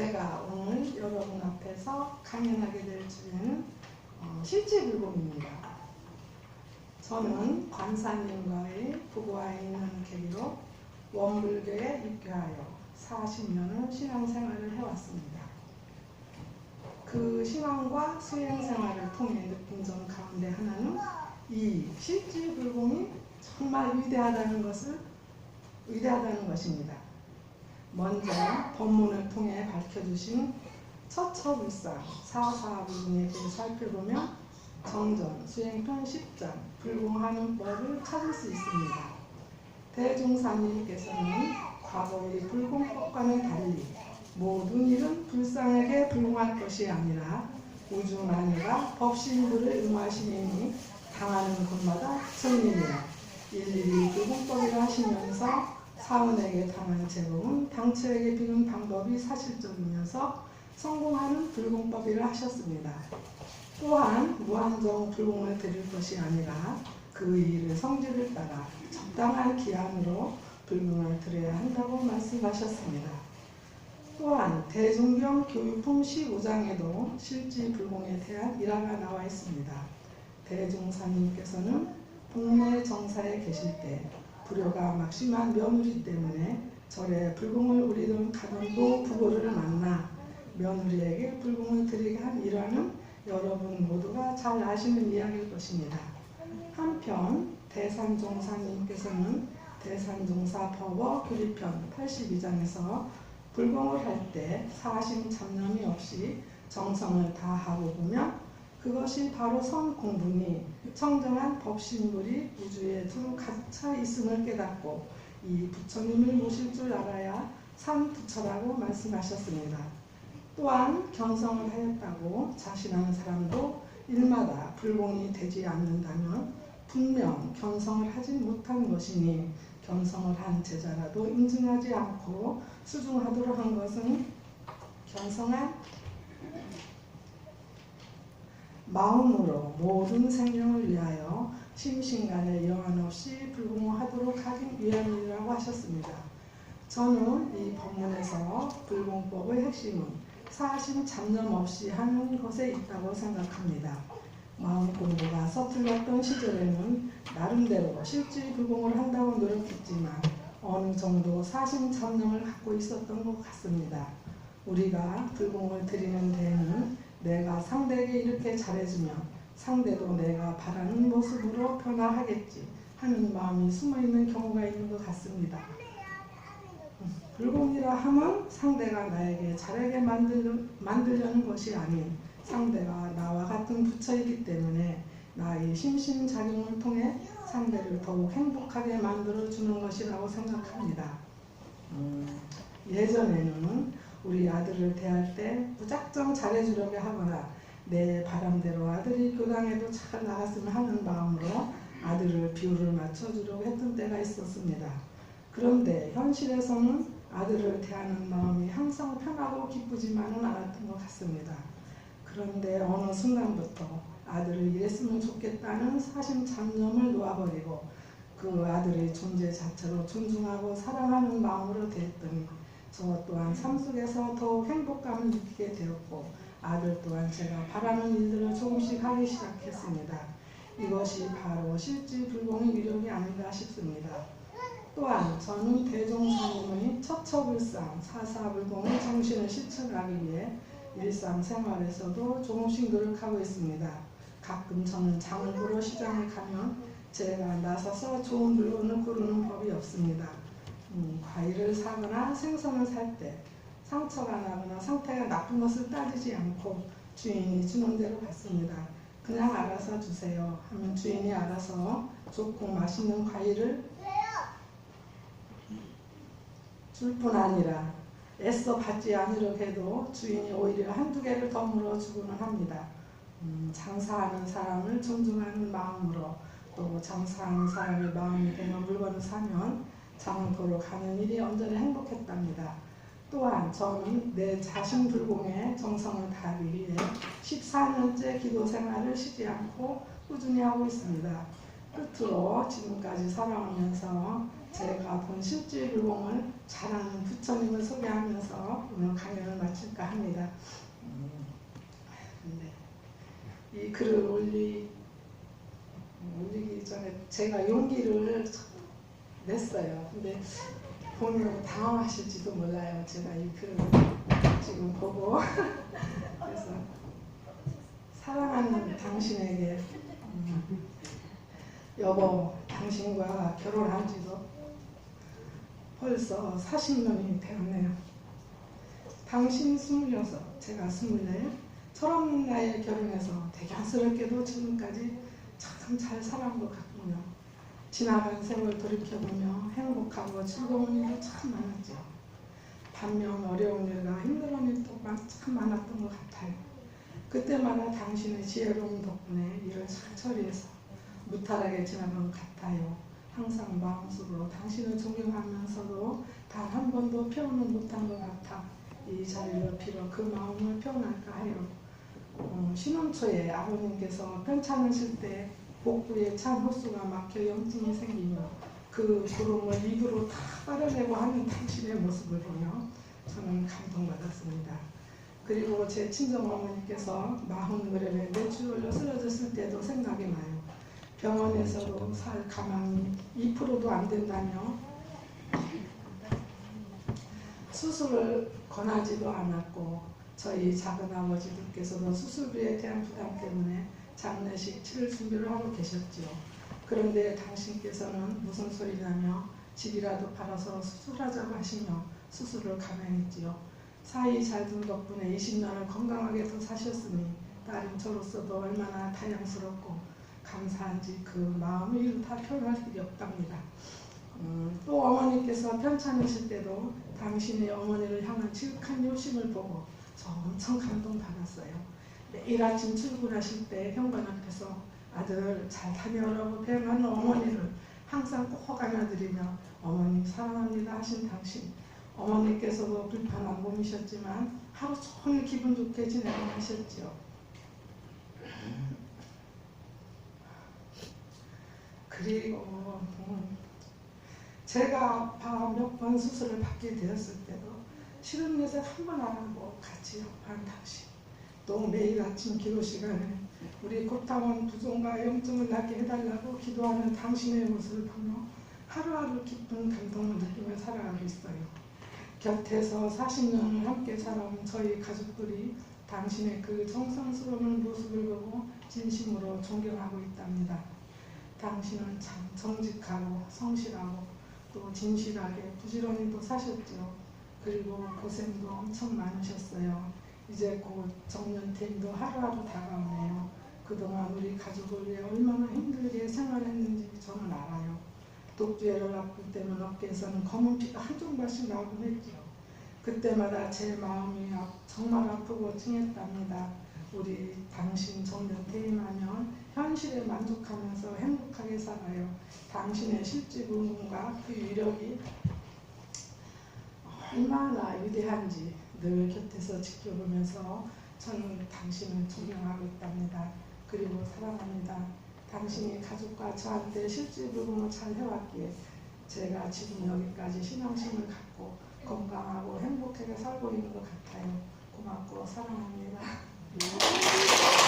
제가 오늘 여러분 앞에서 강연하게 될 주제는 어, 실제 불공입니다. 저는 관사님과의 부부와 있는 계기로 원불교에 입교하여 40년을 신앙생활을 해왔습니다. 그 신앙과 수행생활을 통해 느낀 점 가운데 하나는 이 실지불공이 정말 위대하다는 것을 위대하다는 것입니다. 먼저 본문을 통해 밝혀주신 처처불상 사사불공에 대해 살펴보면 정전 수행편 10장 불공하는 법을 찾을 수 있습니다. 대종사님께서는 과거의 불공법과는 달리 모든 일은 불상에게 불공할 것이 아니라 우주 만유가 법신부를 응하시니 당하는 곳마다 천리니라 일일이 불공법이라 하시면서 사원에게 당한 제공은 당처에게 비는 방법이 사실적이면서 성공하는 불공법이라 하셨습니다. 또한 무한정 불공을 드릴 것이 아니라 그 일의 성질을 따라 적당한 기한으로 불공을 드려야 한다고 말씀하셨습니다. 또한 대중경 교육품 15장에도 실지 불공에 대한 일화가 나와 있습니다. 대종사님께서는 복내 정사에 계실 때 불효가 막심한 며느리 때문에 절에 불공을 우리던 가던도 부부를 만나 며느리에게 불공을 드리게 한 일화는 여러분 모두가 잘 아시는 이야기일 것입니다. 한편 대산종사님께서는 대산종사 법어 교리편 82장에서 불공을 할 때 사심 잡념이 없이 정성을 다하고 보면 그것이 바로 성 공부니 청정한 법신불이 우주에 두루 차 있음을 깨닫고 이 부처님을 모실 줄 알아야 산 부처라고 말씀하셨습니다. 또한 견성을 하였다고 자신하는 사람도 일마다 불공이 되지 않는다면 분명 견성을 하지 못한 것이니 견성을 한 제자라도 인증하지 않고 수중하도록 한 것은 견성한 마음으로 모든 생명을 위하여 심신간에 여한 없이 불공하도록 하기 위함이라고 하셨습니다. 저는 이 법문에서 불공법의 핵심은 사심 잡념 없이 하는 것에 있다고 생각합니다. 마음 공부가 서툴렀던 시절에는 나름대로 실질 불공을 한다고 노력했지만 어느 정도 사심 잡념을 갖고 있었던 것 같습니다. 우리가 불공을 드리는 데에는 내가 상대에게 이렇게 잘해주면 상대도 내가 바라는 모습으로 변화하겠지 하는 마음이 숨어있는 경우가 있는 것 같습니다. 불공이라 함은 상대가 나에게 잘하게 만들, 만들려는 것이 아닌 상대가 나와 같은 부처이기 때문에 나의 심심작용을 통해 상대를 더욱 행복하게 만들어주는 것이라고 생각합니다. 음, 예전에는 우리 아들을 대할 때 무작정 잘해주려고 하거나 내 바람대로 아들이 교당에도 잘 나갔으면 하는 마음으로 아들을 비율을 맞춰주려고 했던 때가 있었습니다. 그런데 현실에서는 아들을 대하는 마음이 항상 편하고 기쁘지만은 않았던 것 같습니다. 그런데 어느 순간부터 아들을 이랬으면 좋겠다는 사심 잡념을 놓아버리고 그 아들의 존재 자체로 존중하고 사랑하는 마음으로 대했더니 저 또한 삶 속에서 더욱 행복감을 느끼게 되었고 아들 또한 제가 바라는 일들을 조금씩 하기 시작했습니다. 이것이 바로 실질불공의 위력이 아닌가 싶습니다. 또한 저는 대종사님의 처처불상 사사불공의 정신을 실천하기 위해 일상생활에서도 조금씩 노력하고 있습니다. 가끔 저는 장을 보러 시장에 가면 제가 나서서 좋은 물건을 고르는 법이 없습니다. 음, 과일을 사거나 생선을 살 때 상처가 나거나 상태가 나쁜 것을 따지지 않고 주인이 주는 대로 받습니다. 그냥 알아서 주세요 하면 주인이 알아서 좋고 맛있는 과일을 줄 뿐 아니라 애써 받지 않으려고 해도 주인이 오히려 한두 개를 더 물어주고는 합니다. 음, 장사하는 사람을 존중하는 마음으로 또 장사하는 사람의 마음이 되는 물건을 사면 보러 가는 일이 언제나 행복했답니다. 또한 저는 내 자신 불공에 정성을 다하기 위해 14년째 기도 생활을 쉬지 않고 꾸준히 하고 있습니다. 끝으로 지금까지 살아오면서 제가 본 실질 불공을 잘하는 부처님을 소개하면서 오늘 강연을 마칠까 합니다. 근데 이 글을 올리, 올리기 전에 제가 용기를 냈어요. 근데 보면 당황하실지도 몰라요. 제가 이 글을 지금 보고 그래서 사랑하는 당신에게 음, 여보 당신과 결혼한 지도 벌써 40년이 되었네요. 당신 26, 제가 24, 철없는 나이에 결혼해서 대견스럽게도 지금까지 참 잘 살아온 것 같군요. 지나간 세월 돌이켜보며 행복하고 즐거운 일도 참 많았죠. 반면 어려운 일과 힘든 일도 마- 참 많았던 것 같아요. 그때마다 당신의 지혜로운 덕분에 일을 잘 처리해서 무탈하게 지나간 것 같아요. 항상 마음속으로 당신을 존경하면서도 단 한 번도 표현을 못한 것 같아 이 자리를 빌어 그 마음을 표현할까 해요. 어, 신혼 초에 아버님께서 편찮으실 때 복부에 찬 호수가 막혀 염증이 생기며 그 구름을 입으로 다 빨아내고 하는 당신의 모습을 보며 저는 감동받았습니다. 그리고 제 친정 어머니께서 마흔 그램에 뇌출혈로 쓰러졌을 때도 생각이 나요. 병원에서도 살 가망이 2%도 안 된다며 수술을 권하지도 않았고 저희 작은 아버지들께서도 수술비에 대한 부담 때문에 장례식 치를 준비를 하고 계셨지요. 그런데 당신께서는 무슨 소리냐며 집이라도 팔아서 수술하자고 하시며 수술을 감행했지요. 사이 잘 둔 덕분에 20년을 건강하게 더 사셨으니 딸인 저로서도 얼마나 다양스럽고 감사한지 그 마음을 다 표현할 길이 없답니다. 음, 또 어머니께서 편찮으실 때도 당신의 어머니를 향한 지극한 요심을 보고 저 엄청 감동받았어요. 매일 아침 출근하실 때 현관 앞에서 아들 잘 다녀오라고 배웅하는 어머니를 항상 꼭 안아드리며 어머니 사랑합니다 하신 당신 어머니께서도 불편한 몸이셨지만 하루 종일 기분 좋게 지내고 하셨지요. 그리고 음, 제가 아파 몇 번 수술을 받게 되었을 때도 실은 내색 한번 안 하고 같이 옆한 당신 또 매일 아침 기도 시간에 우리 고타원 부종과 영증을 낫게 해달라고 기도하는 당신의 모습을 보며 하루하루 기쁜 감동을 느끼며 살아가고 있어요. 곁에서 40년을 함께 살아온 저희 가족들이 당신의 그 정성스러운 모습을 보고 진심으로 존경하고 있답니다. 당신은 참 정직하고 성실하고 또 진실하게 부지런히도 사셨죠. 그리고 고생도 엄청 많으셨어요. 이제 곧 정년퇴임도 하루하루 다가오네요. 그동안 우리 가족을 위해 얼마나 힘들게 생활했는지 저는 알아요. 독주애를 아플 때는 어깨에서는 검은 피가 한 종발씩 나오곤 했죠. 그때마다 제 마음이 아- 정말 아프고 찡했답니다. 우리 당신 정년 퇴임하면 현실에 만족하면서 행복하게 살아요. 당신의 실질부문과 그 위력이 얼마나 위대한지 늘 곁에서 지켜보면서 저는 당신을 존경하고 있답니다. 그리고 사랑합니다. 당신이 가족과 저한테 실질부문을 잘 해왔기에 제가 지금 여기까지 신앙심을 갖고 건강하고 행복하게 살고 있는 것 같아요. 고맙고 사랑합니다.